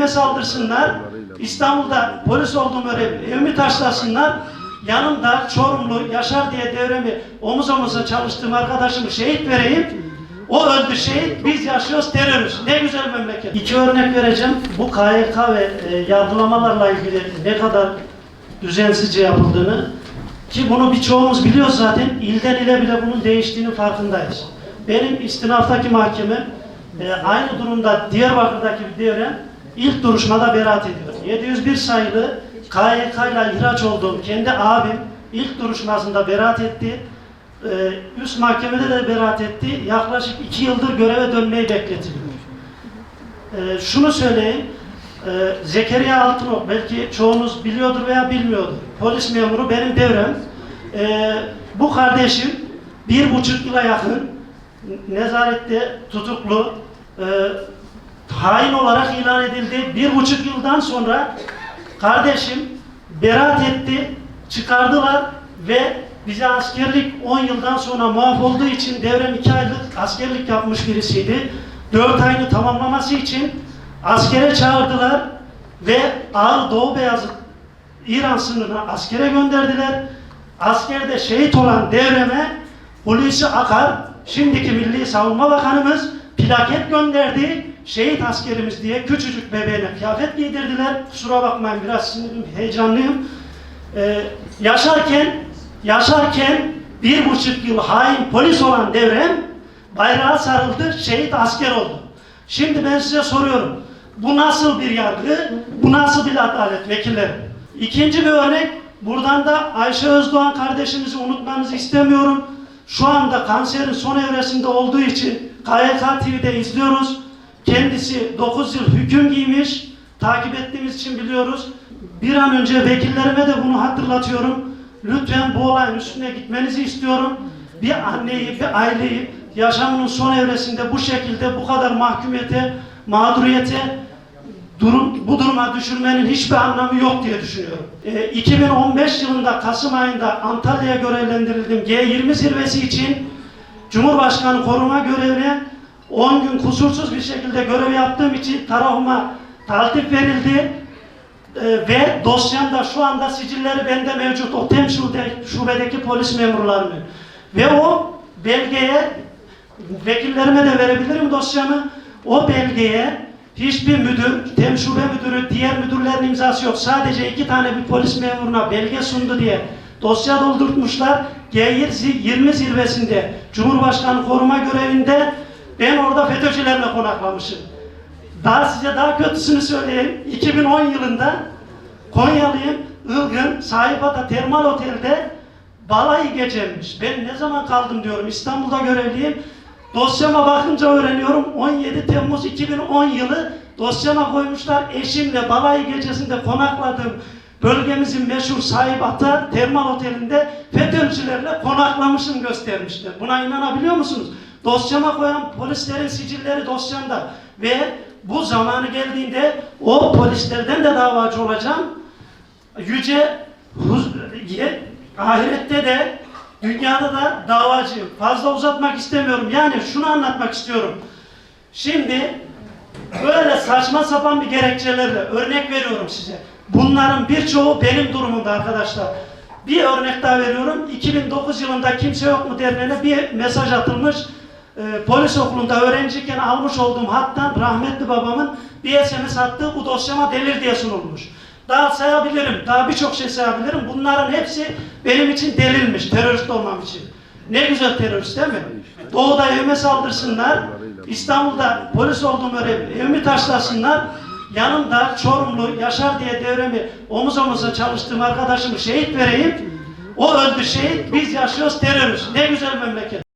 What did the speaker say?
evime saldırsınlar. İstanbul'da polis olduğum öyle evimi taşlasınlar. Yanımda Çorumlu Yaşar diye devremi omuz omuza çalıştığım arkadaşımı şehit vereyim. O öldü şehit, biz yaşıyoruz terörist. Ne güzel memleket. İki örnek vereceğim. Bu KYK ve e, yargılamalarla ilgili ne kadar düzensizce yapıldığını ki bunu birçoğumuz biliyoruz zaten. İlden ile bile bunun değiştiğinin farkındayız. Benim istinaftaki mahkeme e, aynı durumda Diyarbakır'daki bir devrem ilk duruşmada beraat ediyor. 701 sayılı KYK ile ihraç olduğum kendi abim ilk duruşmasında beraat etti. Ee, üst mahkemede de beraat etti. Yaklaşık iki yıldır göreve dönmeyi bekletiliyor. Ee, şunu söyleyeyim. Ee, Zekeriya Altınok belki çoğunuz biliyordur veya bilmiyordur. Polis memuru benim devrem. Ee, bu kardeşim bir buçuk yıla yakın nezarette tutuklu hain olarak ilan edildi. Bir buçuk yıldan sonra kardeşim beraat etti, çıkardılar ve bize askerlik 10 yıldan sonra muaf olduğu için devrem 2 aylık askerlik yapmış birisiydi. 4 ayını tamamlaması için askere çağırdılar ve Ağrı Doğu Beyazıt İran sınırına askere gönderdiler. Askerde şehit olan devreme Hulusi Akar, şimdiki Milli Savunma Bakanımız plaket gönderdi. Şehit askerimiz diye küçücük bebeğine kıyafet giydirdiler. Kusura bakmayın biraz sinirim, heyecanlıyım. Ee, yaşarken yaşarken bir buçuk yıl hain polis olan devrem bayrağa sarıldı, şehit asker oldu. Şimdi ben size soruyorum. Bu nasıl bir yargı? Bu nasıl bir adalet vekilleri? İkinci bir örnek. Buradan da Ayşe Özdoğan kardeşimizi unutmanızı istemiyorum. Şu anda kanserin son evresinde olduğu için KYK TV'de izliyoruz. Kendisi 9 yıl hüküm giymiş. Takip ettiğimiz için biliyoruz. Bir an önce vekillerime de bunu hatırlatıyorum. Lütfen bu olayın üstüne gitmenizi istiyorum. Bir anneyi, bir aileyi yaşamının son evresinde bu şekilde bu kadar mahkumiyete, mağduriyete durum, bu duruma düşürmenin hiçbir anlamı yok diye düşünüyorum. Ee, 2015 yılında Kasım ayında Antalya'ya görevlendirildim. G20 zirvesi için Cumhurbaşkanı koruma görevine 10 gün kusursuz bir şekilde görev yaptığım için tarafıma taltif verildi. Ee, ve dosyamda şu anda sicilleri bende mevcut. O tem şube- şubedeki polis memurlarının. Ve o belgeye vekillerime de verebilirim dosyamı. O belgeye hiçbir müdür, tem şube müdürü, diğer müdürlerin imzası yok. Sadece iki tane bir polis memuruna belge sundu diye dosya doldurtmuşlar. G20 zirvesinde Cumhurbaşkanı koruma görevinde ben orada FETÖ'cülerle konaklamışım. Daha size daha kötüsünü söyleyeyim. 2010 yılında Konyalıyım, Ilgın, Sahipata Termal Otel'de balayı gecemmiş. Ben ne zaman kaldım diyorum, İstanbul'da görevliyim. Dosyama bakınca öğreniyorum, 17 Temmuz 2010 yılı dosyama koymuşlar. Eşimle balayı gecesinde konakladığım bölgemizin meşhur Sahipata Termal Otel'inde FETÖ'cülerle konaklamışım göstermişler. Buna inanabiliyor musunuz? Dosyama koyan polislerin sicilleri dosyamda ve bu zamanı geldiğinde o polislerden de davacı olacağım. Yüce ahirette de dünyada da davacıyım. Fazla uzatmak istemiyorum. Yani şunu anlatmak istiyorum. Şimdi böyle saçma sapan bir gerekçelerle örnek veriyorum size. Bunların birçoğu benim durumumda arkadaşlar. Bir örnek daha veriyorum. 2009 yılında Kimse Yok mu derneğine bir mesaj atılmış. Ee, polis okulunda öğrenciyken almış olduğum hattan rahmetli babamın bir SMS attığı bu dosyama delir diye sunulmuş. Daha sayabilirim, daha birçok şey sayabilirim. Bunların hepsi benim için delilmiş, terörist olmam için. Ne güzel terörist değil mi? Doğuda evime saldırsınlar, İstanbul'da polis olduğum öyle evimi taşlasınlar. Yanımda Çorumlu Yaşar diye devremi omuz omuza çalıştığım arkadaşımı şehit vereyim. O öldü şehit, biz yaşıyoruz terörist. Ne güzel memleket.